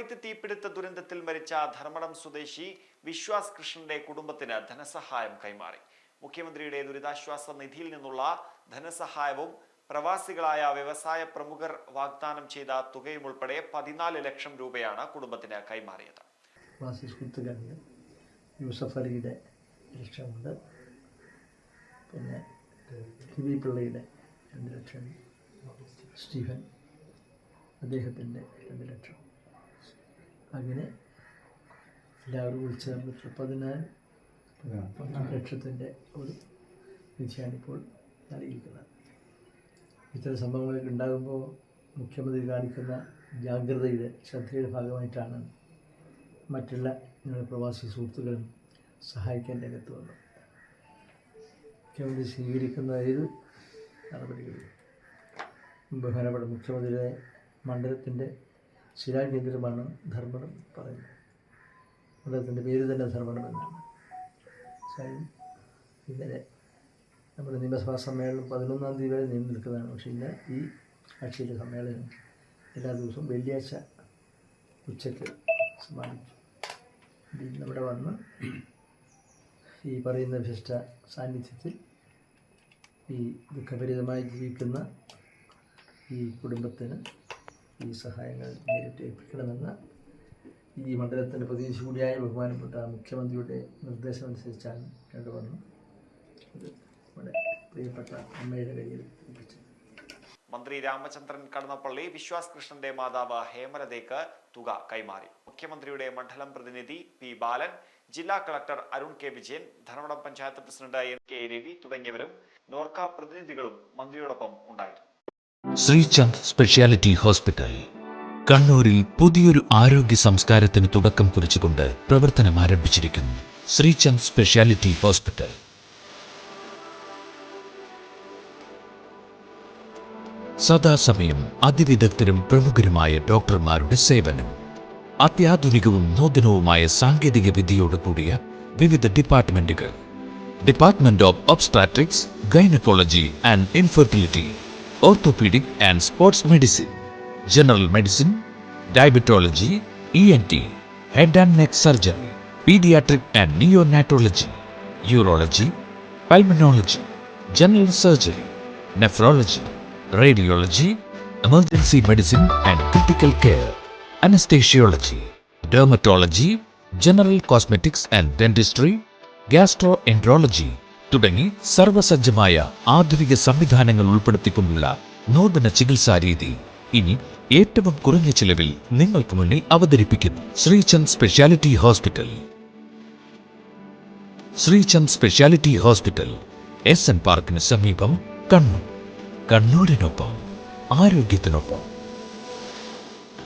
Kuwait തീപിടുത്ത ദുരന്തത്തിൽ മരിച്ച ധർമ്മടം സ്വദേശി വിശ്വാസ് കൃഷ്ണന്റെ കുടുംബത്തിന് ധനസഹായം കൈമാറി. മുഖ്യമന്ത്രിയുടെ ദുരിതാശ്വാസ നിധിയിൽ നിന്നുള്ള ധനസഹായവും പ്രവാസികളായ വ്യവസായ പ്രമുഖർ വാഗ്ദാനം ചെയ്ത തുകയും ഉൾപ്പെടെ പതിനാല് ലക്ഷം രൂപയാണ് കുടുംബത്തിന് കൈമാറിയത്. യൂസഫ് അലിയുടെ ലക്ഷമുണ്ട് പിന്നെ ഹിബി പിള്ളയുടെ രണ്ട് ലക്ഷം സ്റ്റീഫൻ അദ്ദേഹത്തിന്റെ രണ്ട് ലക്ഷം. അങ്ങനെ എല്ലാവരും കൂടി ചേർന്നിട്ട് പതിനാല് ലക്ഷത്തിന്റെ ഒരു നിധിയാണിപ്പോൾ നൽകിയിരിക്കുന്നത്. ഇത്തരം സംഭവങ്ങളൊക്കെ ഉണ്ടാകുമ്പോൾ മുഖ്യമന്ത്രി കാണിക്കുന്ന ജാഗ്രതയുടെ ശ്രദ്ധയുടെ ഭാഗമായിട്ടാണ് മറ്റുള്ള ഞങ്ങളുടെ പ്രവാസി സുഹൃത്തുക്കളും സഹായിക്കാൻ രംഗത്ത് വന്നു മുഖ്യമന്ത്രി സ്വീകരിക്കുന്ന ഏത് നടപടികളും ബഹുമാനപ്പെട്ട മുഖ്യമന്ത്രിയുടെ മണ്ഡലത്തിന്റെ ശിലാകേന്ദ്രമാണ് ധർമ്മടം പറയുന്നത്. അദ്ദേഹത്തിന്റെ പേര് തന്നെ ധർമ്മടം എന്നാണ്. ഇന്നലെ നമ്മുടെ നിയമസഭാ സമ്മേളനം പതിനൊന്നാം തീയതി വരെ നീണ്ടു നിൽക്കുന്നതാണ്. പക്ഷേ ഇന്ന് ഈ ആഴ്ചയിലെ സമ്മേളനം എല്ലാ ദിവസവും വെള്ളിയാഴ്ച ഉച്ചയ്ക്ക് സമാപിച്ചു ഇവിടെ വന്ന് ഈ പറയുന്ന വിശിഷ്ട സാന്നിധ്യത്തിൽ ഈ ദുഃഖഭരിതമായി ജീവിക്കുന്ന ഈ കുടുംബത്തിന് ഈ സഹായങ്ങൾ നേരിട്ട് ഏൽപ്പിക്കണമെന്ന ഈ മണ്ഡലത്തിന്റെ പ്രതിനിധി കൂടിയായ ബഹുമാനപ്പെട്ട മുഖ്യമന്ത്രിയുടെ നിർദ്ദേശമനുസരിച്ചാണ് രണ്ടു വന്ന് ഇത് ഇവിടെ പ്രിയപ്പെട്ട അമ്മയുടെ കയ്യിൽ ഏൽപ്പിച്ചത് മന്ത്രി രാമചന്ദ്രൻ കടന്നപ്പള്ളി വിശ്വാസ് കൃഷ്ണന്റെ മാതാവ് ഹേമലതയ്ക്ക് തുക കൈമാറി. മുഖ്യമന്ത്രിയുടെ മണ്ഡലം പ്രതിനിധി പി ബാലൻ ജില്ലാ collector Arun K Vijayan Dharmadam panchayat president N K Ravi തുടങ്ങിയവരും നോർക്ക പ്രതിനിധികളും മന്ത്രിയോടൊപ്പം ഉണ്ടായിരുന്നു. Sreechand speciality hospital. കണ്ണൂരിൽ പുതിയൊരു ആരോഗ്യ സംസ്കാരത്തിന് തുടക്കം കുറിച്ചുകൊണ്ട് പ്രവർത്തനം ആരംഭിച്ചിരിക്കുന്നു ശ്രീചന്ദ് സ്പെഷ്യാലിറ്റി ഹോസ്പിറ്റൽ. സദാസമയം അതിവിദഗ്ധരും പ്രമുഖരുമായ ഡോക്ടർമാരുടെ സേവനം. അത്യാധുനികവും നൂതനവുമായ സാങ്കേതിക വിദ്യയോട് കൂടിയ വിവിധ ഡിപ്പാർട്ട്മെന്റുകൾ. Department of obstetrics gynaecology and infertility. orthopedic and sports medicine, general medicine, diabetology, ENT, head and neck surgery, pediatric and neonatology, urology, pulmonology, general surgery, nephrology, radiology, emergency medicine and critical care, anesthesiology, dermatology, general cosmetics and dentistry, gastroenterology, തുടങ്ങി സർവസജ്ജമായ ആധുനിക സംവിധാനങ്ങൾ ഉൾപ്പെടുത്തിക്കൊണ്ടുള്ള നൂതന ചികിത്സാ രീതി ഇനി ഏറ്റവും കുറഞ്ഞ ചിലവിൽ നിങ്ങൾക്ക് മുന്നിൽ അവതരിപ്പിക്കുന്നു. Sreechand speciality hospital. Sreechand speciality hospital S N പാർക്കിന് സമീപം കണ്ണൂർ. കണ്ണൂരിനൊപ്പം ആരോഗ്യത്തിനൊപ്പം.